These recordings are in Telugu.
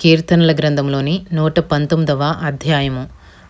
కీర్తనల గ్రంథంలోని నూట పంతొమ్మిదవ అధ్యాయము.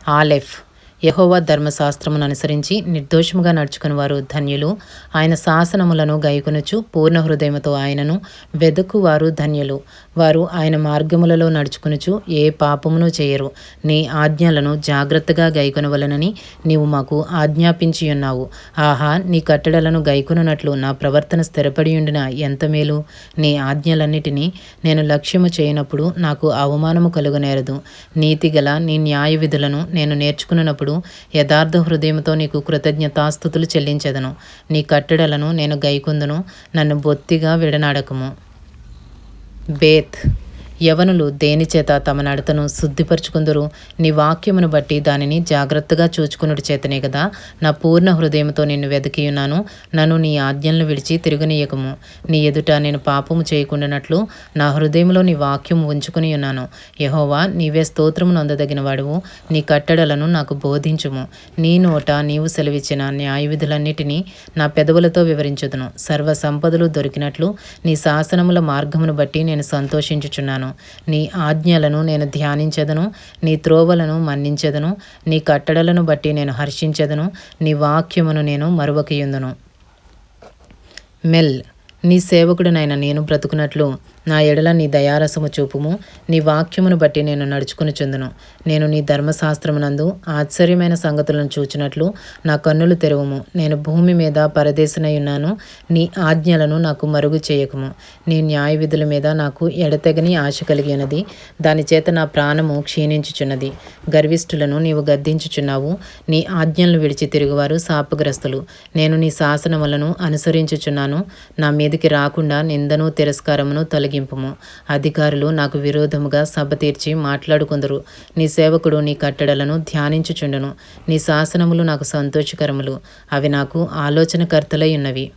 ఆలెఫ్. యహోవా ధర్మశాస్త్రమును అనుసరించి నిర్దోషముగా నడుచుకుని వారు ధన్యులు. ఆయన శాసనములను గైకొనుచు పూర్ణ హృదయముతో ఆయనను వెదకు వారు ధన్యులు. వారు ఆయన మార్గములలో నడుచుకునుచు ఏ పాపమును చేయరు. నీ ఆజ్ఞలను జాగ్రత్తగా గైకొనవలనని నీవు మాకు ఆజ్ఞాపించి ఉన్నావు ఆహా నీ కట్టడలను గైకొనున్నట్లు నా ప్రవర్తన స్థిరపడి ఉండిన ఎంత మేలు? నీ ఆజ్ఞలన్నిటినీ నేను లక్ష్యము చేయనప్పుడు నాకు అవమానము కలుగనేరదు. నీతిగల నీ న్యాయ విధులను నేను నేర్చుకున్నప్పుడు యథార్థ హృదయంతో నీకు కృతజ్ఞతాస్థుతులు చెల్లించెదను. నీ కట్టడలను నేను గైకుందును. నన్ను బొత్తిగా విడనాడకము. బేత్. యవనులు దేనిచేత తమ నడతను శుద్ధిపరుచుకుందరు? నీ వాక్యమును బట్టి దానిని జాగ్రత్తగా చూచుకున్నట్టు చేతనే కదా నా పూర్ణ హృదయంతో నిన్ను వెతికియున్నాను నన్ను నీ ఆజ్ఞలను విడిచి తిరుగునీయకము. నీ ఎదుట నేను పాపము చేయకుండానట్లు నా హృదయంలో నీ వాక్యం ఉంచుకుని ఉన్నాను యహోవా నీవే స్తోత్రము నొందదగిన వాడువు నీ కట్టడలను నాకు బోధించుము. నీ నోట నీవు సెలవిచ్చిన న్యాయవిధులన్నిటినీ నా పెదవులతో వివరించుదును. సర్వ సంపదలు దొరికినట్లు నీ శాసనముల మార్గమును బట్టి నేను సంతోషించుచున్నాను. నీ ఆజ్ఞలను నేను ధ్యానించదను నీ త్రోవలను మన్నించదను నీ కట్టడలను బట్టి నేను హర్షించదను నీ వాక్యమును నేను మరువకయుందును. మెల్ నీ సేవకుడినైన నేను బ్రతుకున్నట్లు నా ఎడల నీ దయారసము చూపుము. నీ వాక్యమును బట్టి నేను నడుచుకుని చెందును. నేను నీ ధర్మశాస్త్రమునందు ఆశ్చర్యమైన సంగతులను చూచినట్లు నా కన్నులు తెరవము. నేను భూమి మీద పరదేశనై ఉన్నాను. నీ ఆజ్ఞలను నాకు మరుగు చేయకము. నీ న్యాయ విధుల మీద నాకు ఎడతెగని ఆశ కలిగి ఉన్నది దాని చేత నా ప్రాణము క్షీణించుచున్నది. గర్విష్ఠులను నీవు గద్దించుచున్నావు. నీ ఆజ్ఞలను విడిచి తిరుగువారు శాపగ్రస్తులు. నేను నీ శాసనములను అనుసరించుచున్నాను. నా మీదికి రాకుండా నిందను తిరస్కారమును తొలగి తొలగింపుము అధికారులు నాకు విరోధముగా సభ తీర్చి మాట్లాడుకుందరు. నీ సేవకుడు నీ కట్టడలను ధ్యానించుచుండును. నీ శాసనములు నాకు సంతోషకరములు. అవి నాకు ఆలోచనకర్తలై ఉన్నవి.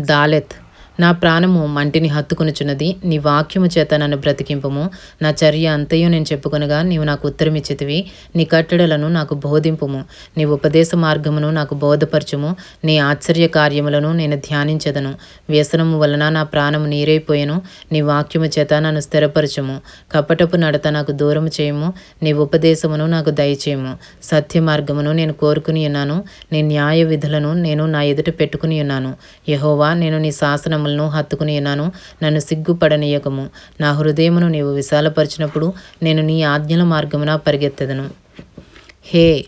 దాలెత్ నా ప్రాణము మంటిని హత్తుకొనుచున్నది నీ వాక్యము చేత నన్ను బ్రతికింపము. నా చర్య అంతయు నేను చెప్పుకొనగా నీవు నాకు ఉత్తరమిచ్చితివి నీ కట్టడలను నాకు బోధింపుము. నీ ఉపదేశ మార్గమును నాకు బోధపరచుము. నీ ఆశ్చర్య కార్యములను నేను ధ్యానించదను. వ్యసనము వలన నా ప్రాణము నీరైపోయెను. నీ వాక్యము చేత నన్ను స్థిరపరచుము. కపటపు నడత నాకు దూరము చేయము. నీ ఉపదేశమును నాకు దయచేయము. సత్య మార్గమును నేను కోరుకుని ఉన్నాను. నీ న్యాయ విధులను నేను నా ఎదుట పెట్టుకుని ఉన్నాను. యహోవా నేను నీ శాసనము పాదములను హత్తుకుని ఉన్నాను. నన్ను సిగ్గుపడనీయకము. నా హృదయమును నీవు విశాలపరిచినప్పుడు నేను నీ ఆజ్ఞల మార్గమున పరిగెత్తెదను. హే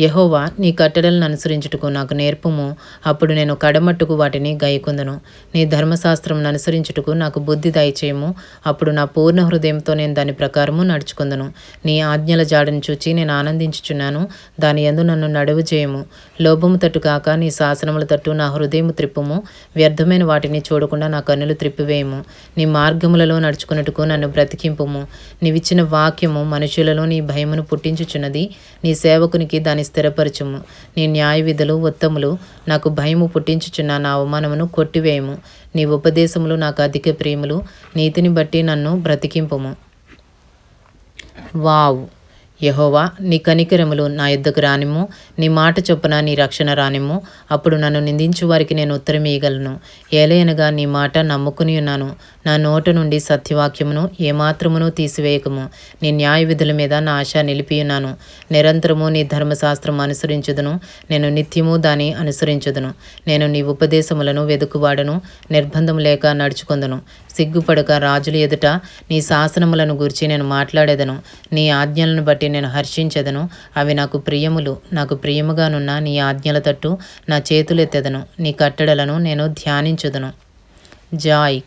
యహోవా నీ కట్టడలను అనుసరించుటకు నాకు నేర్పుము. అప్పుడు నేను కడమట్టుకు వాటిని గైకుందను. నీ ధర్మశాస్త్రం అనుసరించుటకు నాకు బుద్ధి దయచేయము. అప్పుడు నా పూర్ణ హృదయంతో నేను దాని ప్రకారము నడుచుకుందను. నీ ఆజ్ఞల జాడను చూచి నేను ఆనందించుచున్నాను. దాని ఎందు నన్ను నడువు చేయము. లోభము తట్టు కాక నీ శాసనముల తట్టు నా హృదయము త్రిప్పుము. వ్యర్థమైన వాటిని చూడకుండా నా కన్నులు త్రిప్పివేయము. నీ మార్గములలో నడుచుకున్నట్టుకు నన్ను బ్రతికింపుము. నీవిచ్చిన వాక్యము మనుషులలో నీ భయమును పుట్టించుచున్నది. నీ సేవకునికి దాని స్థిరపరచుము. నీ న్యాయ విధులు ఉత్తములు నాకు భయము పుట్టించుచున్న నా అవమానమును కొట్టివేయము. నీ ఉపదేశములు నాకు అధిక ప్రేములు నీతిని బట్టి నన్ను బ్రతికింపము. వావ్. యహోవా నీ కనికరములు నా యుద్ధకు రానిమ్ము. నీ మాట చొప్పున నీ రక్షణ రానిమ్ము. అప్పుడు నన్ను నిందించు వారికి నేను ఉత్తరం ఇయ్యగలను. ఏలయనగా నీ మాట నమ్ముకుని ఉన్నాను. నా నోట నుండి సత్యవాక్యమును ఏమాత్రమును తీసివేయకము. నీ న్యాయ విధుల మీద నా ఆశ నిలిపియున్నాను నిరంతరము నీ ధర్మశాస్త్రం అనుసరించుదును. నేను నిత్యము దాని అనుసరించుదును. నేను నీ ఉపదేశములను వెదుకువాడను. నిర్బంధం లేక నడుచుకుందును. సిగ్గుపడక రాజుల ఎదుట నీ శాసనములను గురించి నేను మాట్లాడేదను. నీ ఆజ్ఞలను బట్టి నేను హర్షించదను. అవి నాకు ప్రియములు. నాకు ప్రియముగానున్న నీ ఆజ్ఞల తట్టు నా చేతులెత్తెదను. నీ కట్టడలను నేను ధ్యానించుదను. జాయ్.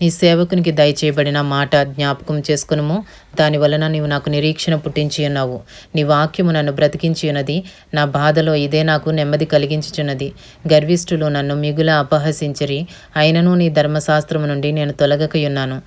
నీ సేవకునికి దయచేయబడిన మాట జ్ఞాపకం చేసుకునుము. దాని వలన నీవు నాకు నిరీక్షణ పుట్టించి ఉన్నావు. నీ వాక్యము నన్ను బ్రతికించి ఉన్నది. నా బాధలో ఇదే నాకు నెమ్మది కలిగించుచున్నది. గర్విష్ఠులు నన్ను మిగుల అపహసించరి. అయినను నీ ధర్మశాస్త్రము నుండి నేను తొలగకయున్నాను.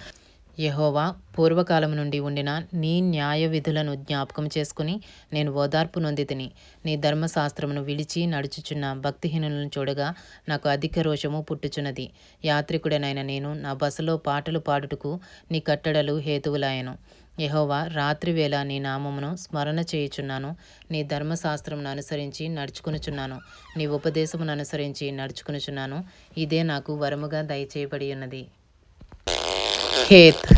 యహోవా పూర్వకాలం నుండి ఉండిన నీ న్యాయ విధులను జ్ఞాపకం చేసుకుని నేను ఓదార్పు నొంది తిని నీ ధర్మశాస్త్రమును విడిచి నడుచుచున్న భక్తిహీనులను చూడగా నాకు అధిక రోషము పుట్టుచున్నది. యాత్రికుడనైన నేను నా బసలో పాటలు పాడుటకు నీ కట్టడలు హేతువులాయను. యహోవా రాత్రివేళ నీ నామమును స్మరణ చేయుచున్నాను. నీ ధర్మశాస్త్రమును అనుసరించి నడుచుకునుచున్నాను. నీ ఉపదేశమును అనుసరించి నడుచుకునుచున్నాను. ఇదే నాకు వరముగా దయచేయబడి ఉన్నది ఖేత్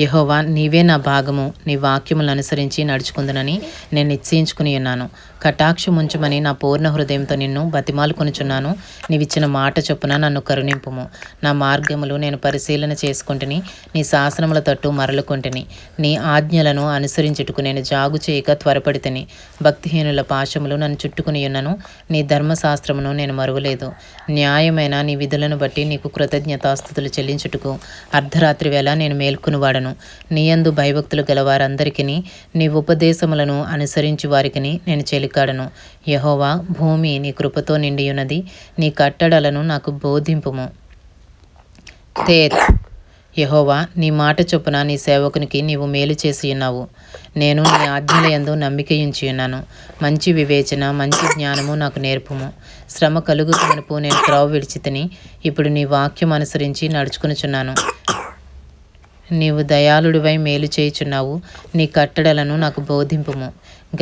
యహోవా నీవే నా భాగము. నీ వాక్యములను అనుసరించి నడుచుకుందునని నేను నిశ్చయించుకుని ఉన్నాను. కటాక్షముంచమని నా పూర్ణ హృదయంతో నిన్ను బతిమాలుకొనుచున్నాను. నీవిచ్చిన మాట చొప్పున నన్ను కరుణింపుము. నా మార్గములు నేను పరిశీలన చేసుకుంటుని నీ శాసనముల తట్టు మరలుకొంటిని నీ ఆజ్ఞలను అనుసరించుటకు నేను జాగు చేయక త్వరపడితిని. భక్తిహీనుల పాశములు నన్ను చుట్టుకుని ఉన్నను. నీ ధర్మశాస్త్రమును నేను మరువలేదు. న్యాయమైన నీ విధులను బట్టి నీకు కృతజ్ఞతాస్థుతులు చెల్లించుటకు అర్ధరాత్రి వేళ నేను మేల్కొనివాడను. నీయందు భయభక్తులు గలవారందరికీ నీ ఉపదేశములను అనుసరించి వారికి నేను చెలికాడను. యహోవా భూమి నీ కృపతో నిండియున్నది. నీ కట్టడలను నాకు బోధింపుము. తేత్. యహోవా నీ మాట చొప్పున నీ సేవకునికి నీవు మేలు చేసి ఉన్నావు. నేను నీ ఆజ్ఞల యందు నమ్మికయుంచి ఉన్నాను. మంచి వివేచన మంచి జ్ఞానము నాకు నేర్పుము. శ్రమ కలుగు కనుపు నేను త్రోవ విడిచితిని ఇప్పుడు నీ వాక్యం అనుసరించి నడుచుకునిచున్నాను. నీవు దయాళుడివై మేలు చేయుచున్నావు. నీ కట్టడలను నాకు బోధింపుము.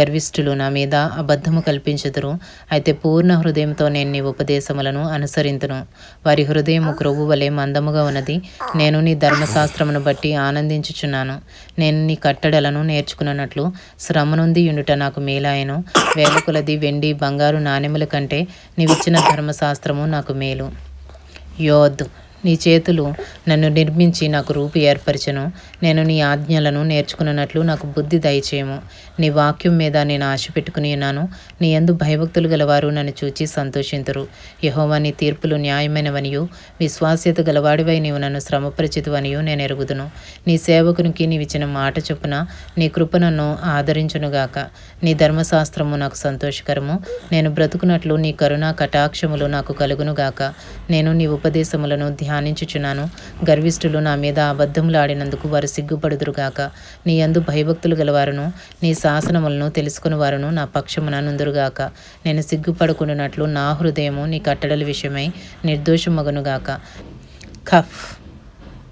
గర్విష్ఠులు నా మీద అబద్ధము కల్పించుదురు. అయితే పూర్ణ హృదయంతో నేను నీ ఉపదేశములను అనుసరింతును. వారి హృదయము క్రొవ్వు వలె మందముగా ఉన్నది. నేను నీ ధర్మశాస్త్రమును బట్టి ఆనందించుచున్నాను. నేను నీ కట్టడలను నేర్చుకున్నట్లు శ్రమ నుండి నాకు మేలాయను. వేలకులది వెండి బంగారు నాణెముల కంటే నీవిచ్చిన ధర్మశాస్త్రము నాకు మేలు. యోద్ నీ చేతులు నన్ను నిర్మించి నాకు రూపు ఏర్పరచను. నేను నీ ఆజ్ఞలను నేర్చుకున్నట్లు నాకు బుద్ధి దయచేయము. నీ వాక్యం మీద నేను ఆశ పెట్టుకుని ఉన్నాను. నీ ఎందు భయభక్తులు గలవారు నన్ను చూచి సంతోషింతురు. యహోవా నీ తీర్పులు న్యాయమైనవనియు. విశ్వాస్యత గలవాడివై నీవు నన్ను శ్రమపరిచితువనియు నేను ఎరుగుదును. నీ సేవకునికి నీవిచ్చిన మాట చొప్పున నీ కృప నన్ను ఆదరించునుగాక నీ ధర్మశాస్త్రము నాకు సంతోషకరము. నేను బ్రతుకున్నట్లు నీ కరుణా కటాక్షములు నాకు కలుగునుగాక నేను నీ ఉపదేశములను ధ్యానించుచున్నాను గర్విష్ఠులు నా మీద అబద్ధములాడినందుకు వారు సిగ్గుపడుదురుగాక. నీ అందు భయభక్తులు గలవారును నీ శాసనములను తెలుసుకుని వారును నా పక్షమున నుందురుగాక. నేను సిగ్గుపడుకున్నట్లు నా హృదయము నీ కట్టడల విషయమై నిర్దోషమగునుగాక. ఖఫ్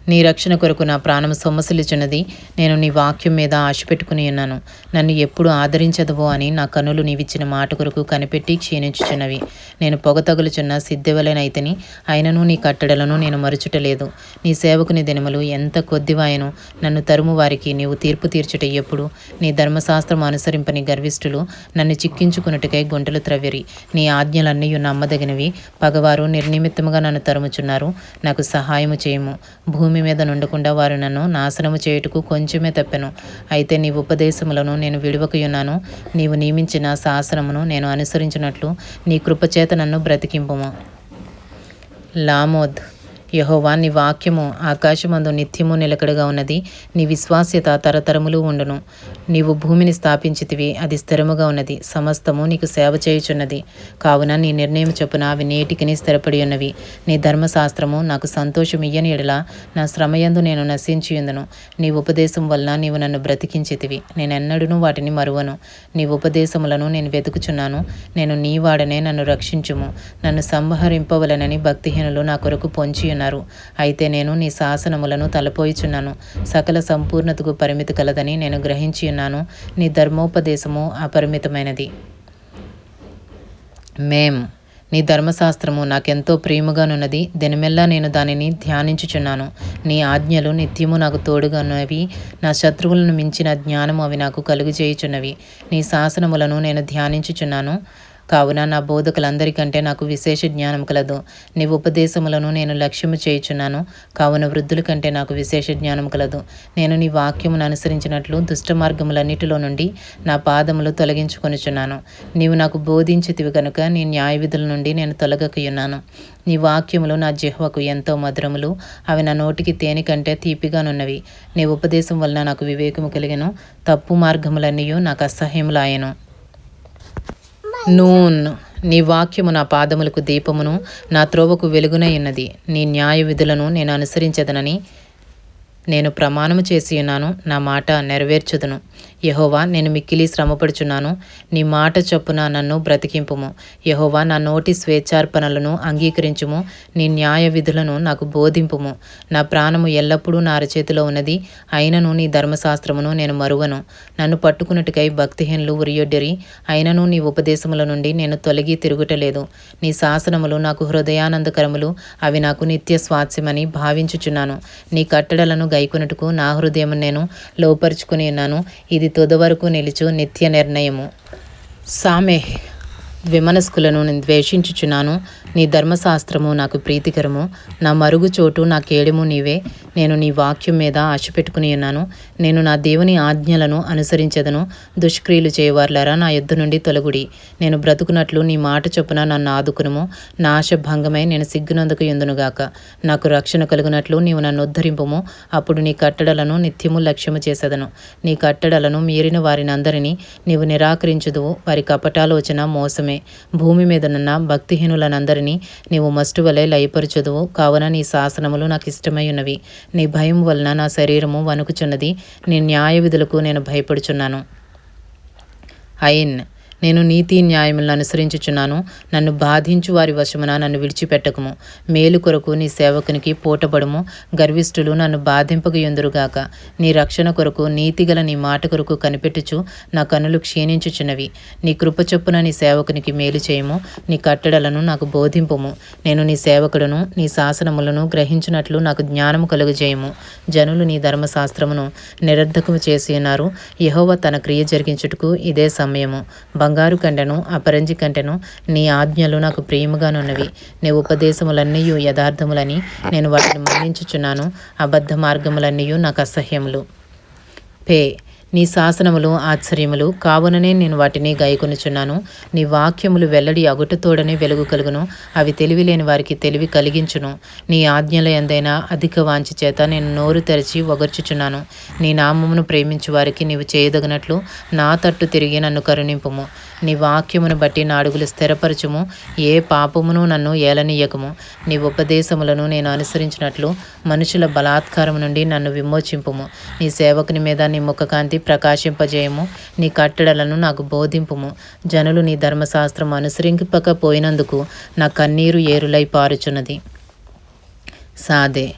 నీ రక్షణ కొరకు నా ప్రాణం సొమ్మసిల్చున్నది నేను నీ వాక్యం మీద ఆశ పెట్టుకుని ఉన్నాను. నన్ను ఎప్పుడు ఆదరించదవో అని నా కనులు నీవిచ్చిన మాట కొరకు కనిపెట్టి క్షీణించుచున్నవి. నేను పొగ తగులుచున్న సిద్ధవలనైతని అయినను నీ కట్టడలను నేను మరుచుటలేదు. నీ సేవకుని దినములు ఎంత కొద్దివాయను నన్ను తరుము వారికి నీవు తీర్పు తీర్చుట ఎప్పుడు. నీ ధర్మశాస్త్రం అనుసరింపని గర్విష్ఠులు నన్ను చిక్కించుకున్నట్టుకై గుంటలు త్రవ్విరి. నీ ఆజ్ఞలన్నీ నమ్మదగినవి. పగవారు నిర్నిమిత్తముగా నన్ను తరుముచున్నారు. నాకు సహాయము చేయము. భూమి మీద నుండకుండా వారు నన్ను నాశనము చేయుటకు కొంచెమే తప్పెను. అయితే నీ ఉపదేశములను నేను విడువకయున్నాను. నీవు నియమించిన శాసనమును నేను అనుసరించినట్లు నీ కృపచేత నన్ను బ్రతికింపుము. లామోద్ యహోవా నీ వాక్యము ఆకాశమందు నిత్యము నిలకడగా ఉన్నది. నీ విశ్వాస్యత తరతరములు ఉండును. నీవు భూమిని స్థాపించితివి అది స్థిరముగా ఉన్నది. సమస్తము నీకు సేవ చేయుచున్నది. కావున నీ నిర్ణయం చొప్పున అవి నేటికిని స్థిరపడి ఉన్నవి. నీ ధర్మశాస్త్రము నాకు సంతోషం ఇయ్యని ఎడల నా శ్రమయందు నేను నశించి ఉందును నీ ఉపదేశం వలన నీవు నన్ను బ్రతికించితివి. నేనెన్నడూనూ వాటిని మరువను. నీ ఉపదేశములను నేను వెతుకుచున్నాను. నేను నీ వాడనే నన్ను రక్షించుము. నన్ను సంహరింపవలనని భక్తిహీనులు నా కొరకు పొంచి ఉన్నారు అయితే నేను నీ శాసనములను తలపోయిచున్నాను. సకల సంపూర్ణతకు పరిమితి కలదని నేను గ్రహించి ఉన్నాను. నీ ధర్మోపదేశము అపరిమితమైనది. మేం నీ ధర్మశాస్త్రము నాకెంతో ప్రేమగానున్నది. దినమెల్లా నేను దానిని ధ్యానించుచున్నాను. నీ ఆజ్ఞలు నిత్యము నాకు తోడుగానున్నవి. నా శత్రువులను మించిన జ్ఞానము అవి నాకు కలుగు చేయుచున్నవి నీ శాసనములను నేను ధ్యానించుచున్నాను. కావున నా బోధకులందరికంటే నాకు విశేష జ్ఞానం కలదు. నీ ఉపదేశములను నేను లక్ష్యము చేయుచున్నాను. కావున వృద్ధుల కంటే నాకు విశేష జ్ఞానం కలదు. నేను నీ వాక్యమును అనుసరించినట్లు దుష్ట మార్గములన్నిటిలో నుండి నా పాదములు తొలగించుకొనుచున్నాను. నీవు నాకు బోధించితివి కనుక నీ న్యాయ విధుల నుండి నేను తొలగకయున్నాను. నీ వాక్యములు నా జిహ్వకు ఎంతో మధురములు. అవి నా నోటికి తేనె కంటే తీపిగానున్నవి నీ ఉపదేశం వలన నాకు వివేకము కలిగను. తప్పు మార్గములన్నీ నాకు అసహ్యములాయను. నూన్ నీ వాక్యము నా పాదములకు దీపమును నా త్రోవకు వెలుగునై ఉన్నది. నీ న్యాయ విధులను నేను అనుసరించదనని నేను ప్రమాణము చేసి ఉన్నాను. నా మాట నెరవేర్చుదును. యహోవా నేను మిక్కిలి శ్రమపడుచున్నాను. నీ మాట చొప్పున నన్ను బ్రతికింపుము. యహోవా నా నోటి స్వేచ్ఛార్పణలను అంగీకరించుము. నీ న్యాయ విధులను నాకు బోధింపుము. నా ప్రాణము ఎల్లప్పుడూ నా అరచేతిలో ఉన్నది. అయినను నీ ధర్మశాస్త్రమును నేను మరువను. నన్ను పట్టుకున్నట్టుకై భక్తిహీనులు ఉరియొడ్డిరి. అయినను నీ ఉపదేశముల నుండి నేను తొలగి తిరుగుటలేదు. నీ శాసనములు నాకు హృదయానందకరములు అవి నాకు నిత్య స్వాస్యమని భావించుచున్నాను. నీ కట్టడలను గైకొనుటకు నా హృదయం నేను లోపరుచుకుని ఉన్నాను. ఇది తుదవరకు నిలుచు నిత్య నిర్ణయము. సామే ద్విమనస్కులను నేను ద్వేషించుచున్నాను. నీ ధర్మశాస్త్రము నాకు ప్రీతికరము. నా మరుగు చోటు నా కేడము నీవే. నేను నీ వాక్యం మీద ఆశ పెట్టుకుని ఉన్నాను. నేను నా దేవుని ఆజ్ఞలను అనుసరించదను. దుష్క్రియలు చేయవార్లారా నా యుద్ధ నుండి తొలగుడి. నేను బ్రతుకున్నట్లు నీ మాట చొప్పున నన్ను ఆదుకునుము. నా ఆశ భంగమై నేను సిగ్గునందుకు ఎందునుగాక నాకు రక్షణ కలుగునట్లు నీవు నన్ను ఉద్ధరింపుము. అప్పుడు నీ కట్టడలను నిత్యము లక్ష్యము చేసేదను. నీ కట్టడలను మీరిన వారిని అందరినీ నీవు నిరాకరించుదువు. వారి కపటాలోచన కోసమే భూమి మీదనున్న భక్తిహీనులనందరినీ నీవు మస్టు వలె లయపరచుదువు. కావున నీ శాసనములు నాకు ఇష్టమై ఉన్నవి. నీ భయం వలన నా శరీరము వణుకుచున్నది. నీ న్యాయ విధులకు నేను భయపడుచున్నాను. ఐన్ నేను నీతి న్యాయములను అనుసరించుచున్నాను. నన్ను బాధించు వారి వశమున నన్ను విడిచిపెట్టకము. మేలు కొరకు నీ సేవకునికి పూటబడుము గర్విష్ఠులు నన్ను బాధింపక ఎందురుగాక నీ రక్షణ కొరకు నీతిగల నీ మాట కొరకు కనిపెట్టుచు నా కనులు క్షీణించుచున్నవి. నీ కృప చొప్పున నీ సేవకునికి మేలు చేయము. నీ కట్టడలను నాకు బోధింపుము. నేను నీ సేవకుడును నీ శాసనములను గ్రహించినట్లు నాకు జ్ఞానము కలుగజేయము. జనులు నీ ధర్మశాస్త్రమును నిరర్ధకము చేసి ఉన్నారు. యహోవ తన క్రియ జరిగించుటకు ఇదే సమయము. బంగారు కంటెను అపరంజి కంటెను నీ ఆజ్ఞలు నాకు ప్రియముగానున్నవి నీ ఉపదేశములన్నీ యథార్థములని నేను వాటిని మన్నించుచున్నాను. అబద్ధ మార్గములన్నీ నాకు అసహ్యములు. పే. నీ శాసనములు ఆశ్చర్యములు కావుననే నేను వాటిని గైకొనుచున్నాను నీ వాక్యములు వెల్లడి అగుటతోడనే వెలుగు కలుగును. అవి తెలివి లేని వారికి తెలివి కలిగించును. నీ ఆజ్ఞల ఎందైనా అధిక వాంచి చేత నేను నోరు తెరిచి ఒగర్చుచున్నాను నీ నామమును ప్రేమించు వారికి నీవు చేయదగినట్లు నా తట్టు తిరిగి నన్ను కరుణింపుము. నీ వాక్యమును బట్టి నా అడుగులు స్థిరపరచుము. ఏ పాపమును నన్ను ఏలనీయకము. నీ ఉపదేశములను నేను అనుసరించినట్లు మనుషుల బలాత్కారం నుండి నన్ను విమోచింపుము. నీ సేవకుని మీద నీ ముఖకాంతి ప్రకాశింపజేయము. నీ కట్టడలను నాకు బోధింపుము. జనులు నీ ధర్మశాస్త్రం అనుసరింపకపోయినందుకు నా కన్నీరు ఏరులై పారుచున్నది. సాదే.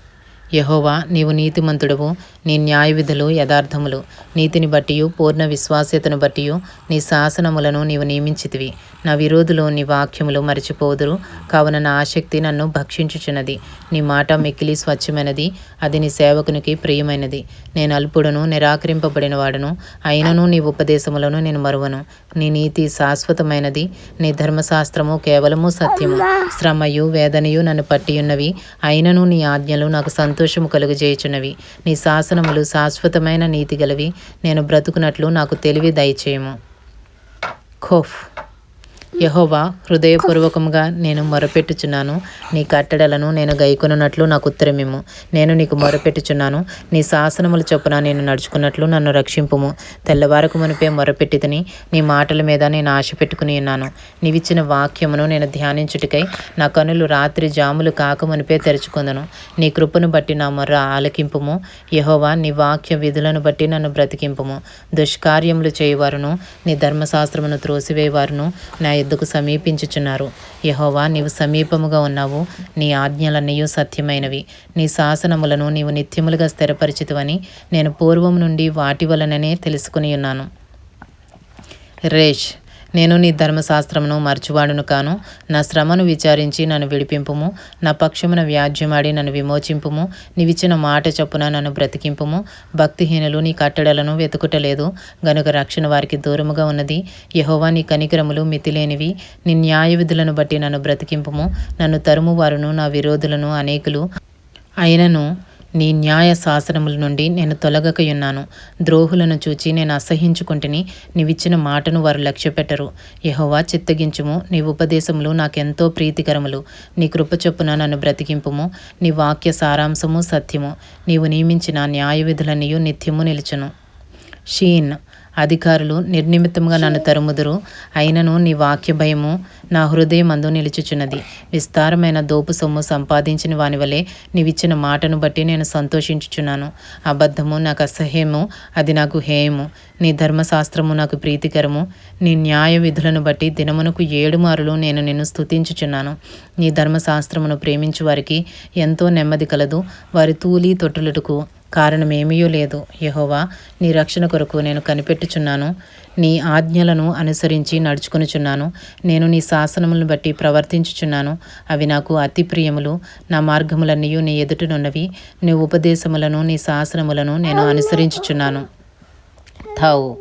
యహోవా నీవు నీతిమంతుడవు. నీ న్యాయ విధులు యథార్థములు నీతిని బట్టియు పూర్ణ విశ్వాస్యతను బట్టియు నీ శాసనములను నీవు నియమించితివి. నా విరోధులు నీ వాక్యములు మరచిపోదురు. కావున నా ఆసక్తి నన్ను భక్షించుచున్నది. నీ మాట మిక్కిలి స్వచ్ఛమైనది. అది నీ సేవకునికి ప్రియమైనది. నేను అల్పుడును నిరాకరింపబడిన వాడును అయినను నీ ఉపదేశములను నేను మరువను. నీ నీతి శాశ్వతమైనది. నీ ధర్మశాస్త్రము కేవలము సత్యము. శ్రమయు వేదనయు నన్ను పట్టియున్నవి. అయినను నీ ఆజ్ఞలు నాకు సంతోషము కలుగజేయుచున్నవి. నీ శాసనములు శాశ్వతమైన నీతి గలవి. నేను బ్రతుకున్నట్లు నాకు తెలివి దయచేయము. ఖోఫ్. యహోవా హృదయపూర్వకముగా నేను మొరపెట్టుచున్నాను. నీ కట్టడలను నేను గైకొనున్నట్లు నాకు ఉత్తరమేము నేను నీకు మొరపెట్టుచున్నాను. నీ శాసనముల చొప్పున నేను నడుచుకున్నట్లు నన్ను రక్షింపుము. తెల్లవారకు మునిపే మొరపెట్టిదని నీ మాటల మీద నేను ఆశ పెట్టుకుని ఉన్నాను. నీవిచ్చిన వాక్యమును నేను ధ్యానించుటికై నా కనులు రాత్రి జాములు కాక మునిపే తెరుచుకుందను. నీ కృపను బట్టి నా మొర్ర ఆలకింపుము. యహోవా నీ వాక్య విధులను బట్టి నన్ను బ్రతికింపుము. దుష్కార్యములు చేయవారును నీ ధర్మశాస్త్రమును త్రోసివేవారును నా ఎద్దుకు సమీపించుచున్నారు. యహోవా నీవు సమీపముగా ఉన్నావు. నీ ఆజ్ఞలన్నీ సత్యమైనవి. నీ శాసనములను నీవు నిత్యములుగా స్థిరపరిచితువని నేను పూర్వం నుండి వాటి వలననే తెలుసుకుని ఉన్నాను. రేష్ నేను నీ ధర్మశాస్త్రమును మర్చువాడును కాను. నా శ్రమను విచారించి నన్ను విడిపింపుము. నా పక్షమున వ్యాజ్యమాడి నన్ను విమోచింపుము. నీవిచ్చిన మాట చొప్పున నన్ను బ్రతికింపుము. భక్తిహీనులు నీ కట్టడలను వెతుకుటలేదు. గనుక రక్షణ వారికి దూరముగా ఉన్నది. యహోవా నీ కనికరములు మితిలేనివి. నీ న్యాయ విధులను బట్టి నన్ను బ్రతికింపుము. నన్ను తరుము వారును నా విరోధులను అనేకులు అయినను. నీ న్యాయ శాసనముల నుండి నేను తొలగకయున్నాను. ద్రోహులను చూచి నేను అసహించుకుంటుని నీవిచ్చిన మాటను వారు లక్ష్యపెట్టరు. యహోవా చిత్తగించుము. నీ ఉపదేశములు నాకెంతో ప్రీతికరములు. నీ కృప చొప్పున నన్ను బ్రతికింపుము. నీ వాక్య సారాంశము సత్యము. నీవు నియమించిన న్యాయ విధులనియు నిత్యము నిలుచును. షీన్ అధికారులు నిర్నిమిత్తంగా నన్ను తరుముదురు. అయినను నీ వాక్య భయము నా హృదయమందు నిలుచుచున్నది. విస్తారమైన దోపు సొమ్ము సంపాదించిన వాని వలె నీవిచ్చిన మాటను బట్టి నేను సంతోషించుచున్నాను. అబద్ధము నాకు అసహ్యము అది నాకు హేయము. నీ ధర్మశాస్త్రము నాకు ప్రీతికరము. నీ న్యాయ విధులను బట్టి దినమునకు ఏడు మారులు నేను నిన్ను స్తుతించుచున్నాను. నీ ధర్మశాస్త్రమును ప్రేమించు వారికి ఎంతో నెమ్మది కలదు. వారి తూలి తొట్టులటుకు కారణమేమీయూ లేదు. యహోవా నీ రక్షణ కొరకు నేను కనిపెట్టుచున్నాను. నీ ఆజ్ఞలను అనుసరించి నడుచుకొనుచున్నాను. నేను నీ శాసనములను బట్టి ప్రవర్తించుచున్నాను. అవి నాకు అతి ప్రియములు. నా మార్గములన్నీ నీ ఎదుటనున్నవి నీ ఉపదేశములను నీ శాసనములను నేను అనుసరించుచున్నాను. థావు.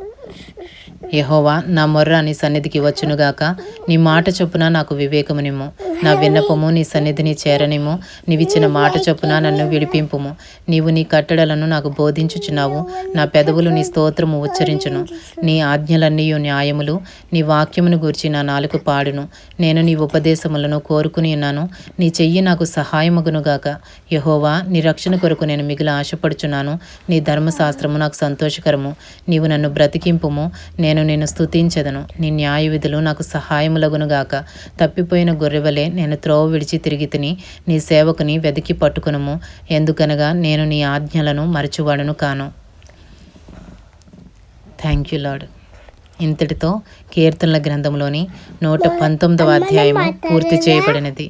యహోవా నా మొర్ర నీ సన్నిధికి వచ్చునుగాక. నీ మాట చొప్పున నాకు వివేకమునిము నా విన్నపము నీ సన్నిధిని చేరనిమ్ము. నీవిచ్చిన మాట చొప్పున నన్ను విడిపింపుము. నీవు నీ కట్టడలను నాకు బోధించుచున్నావు. నా పెదవులు నీ స్తోత్రము ఉచ్చరించును. నీ ఆజ్ఞలన్నీ న్యాయములు. నీ వాక్యమును గూర్చి నా నాలుగు పాడును. నేను నీ ఉపదేశములను కోరుకుని ఉన్నాను. నీ చెయ్యి నాకు సహాయమగునుగాక. యహోవా నీ రక్షణ కొరకు నేను మిగిలి ఆశపడుచున్నాను. నీ ధర్మశాస్త్రము నాకు సంతోషకరము. నీవు నన్ను బ్రతికింపుము. నేను నేను నిన్ను స్తుతించదను. నీ న్యాయ విధులు నాకు సహాయములగునుగాక. తప్పిపోయిన గొర్రెవలే నేను త్రోవ విడిచి తిరిగి తిని నీ సేవకుని వెతికి పట్టుకునుము. ఎందుకనగా నేను నీ ఆజ్ఞలను మరచువాడను కాను. థ్యాంక్ యూ లాడ్ ఇంతటితో కీర్తనల గ్రంథంలోని నూట పంతొమ్మిదవ అధ్యాయము పూర్తి చేయబడినది.